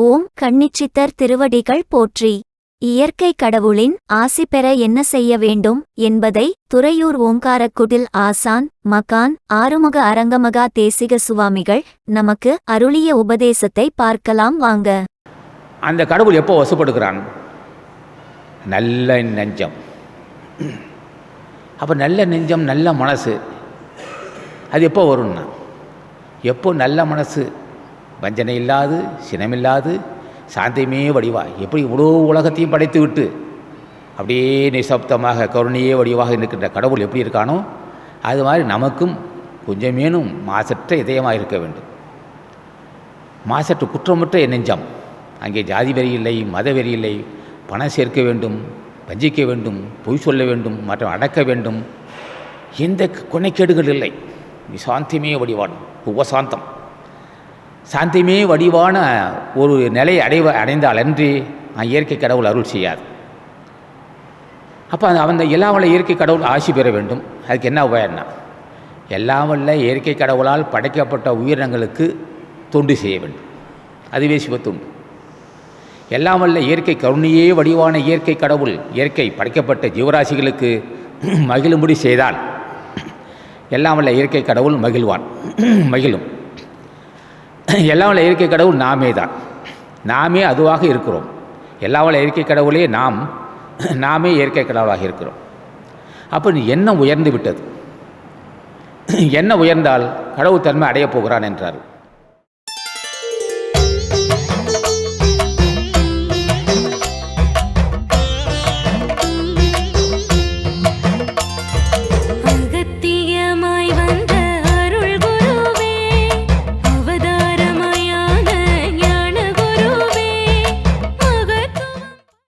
ஓம் கண்ணிச்சித்தர் திருவடிகள் போற்றி. இயற்கை கடவுளின் ஆசி பெற என்ன செய்ய வேண்டும் என்பதை துறையூர் ஓங்காரக்குடில் ஆசான் மகான் ஆறுமுக அரங்கமகா தேசிக சுவாமிகள் நமக்கு அருளிய உபதேசத்தை பார்க்கலாம் வாங்க. அந்த கடவுள் எப்போ வசப்படுகிறான்? நல்ல நெஞ்சம். அப்போ நல்ல நெஞ்சம் நல்ல மனசு. அது எப்போ வரும்னா? எப்போ நல்ல மனசு வஞ்சனை இல்லாது சினமில்லாது சாந்தியமே வடிவா எப்படி இவ்வளோ உலகத்தையும் படைத்து விட்டு அப்படியே நிசப்தமாக கருணையே வடிவாக இருக்கின்ற கடவுள் எப்படி இருக்கானோ அது மாதிரி நமக்கும் கொஞ்சமேனும் மாசற்ற இதயமாக இருக்க வேண்டும். மாசற்று குற்றமற்ற நெஞ்சம். அங்கே ஜாதி வெறி இல்லை மத வெறி இல்லை. பணம் சேர்க்க வேண்டும் வஞ்சிக்க வேண்டும் பொய் சொல்ல வேண்டும் மற்றும் அடக்க வேண்டும். எந்த கொனைக்கேடுகள் இல்லை. நீ சாந்தியமே வடிவான். உபசாந்தம். சாந்தியமே வடிவான ஒரு நிலையை அடைவ அடைந்தால் அன்றி இயற்கை கடவுள் அருள் செய்யாது. அப்போ அந்த அந்த எல்லா வல்ல இயற்கை கடவுள் ஆசி பெற வேண்டும். அதுக்கு என்ன உபாயம்னா எல்லாம் வல்ல இயற்கை கடவுளால் படைக்கப்பட்ட உயிரினங்களுக்கு தொண்டு செய்ய வேண்டும். அதுவே சிவத்தொண்டு. எல்லாம் வல்ல இயற்கை கருணையே வடிவான இயற்கை கடவுள் இயற்கை படைக்கப்பட்ட ஜீவராசிகளுக்கு மகிழும்படி செய்தால் எல்லாம் வல்ல இயற்கை கடவுள் மகிழ்வான் மகிழும். எல்லாம் இயற்கை கடவுள் நாமே தான். நாமே அதுவாக இருக்கிறோம். எல்லாம் இயற்கை கடவுளே நாம். நாமே இயற்கை கடவுளாக இருக்கிறோம். அப்போ என்ன எண்ணம் உயர்ந்து விட்டது? என்ன உயர்ந்தால் கடவுள் தன்மை அடையப் போகிறான் என்றார்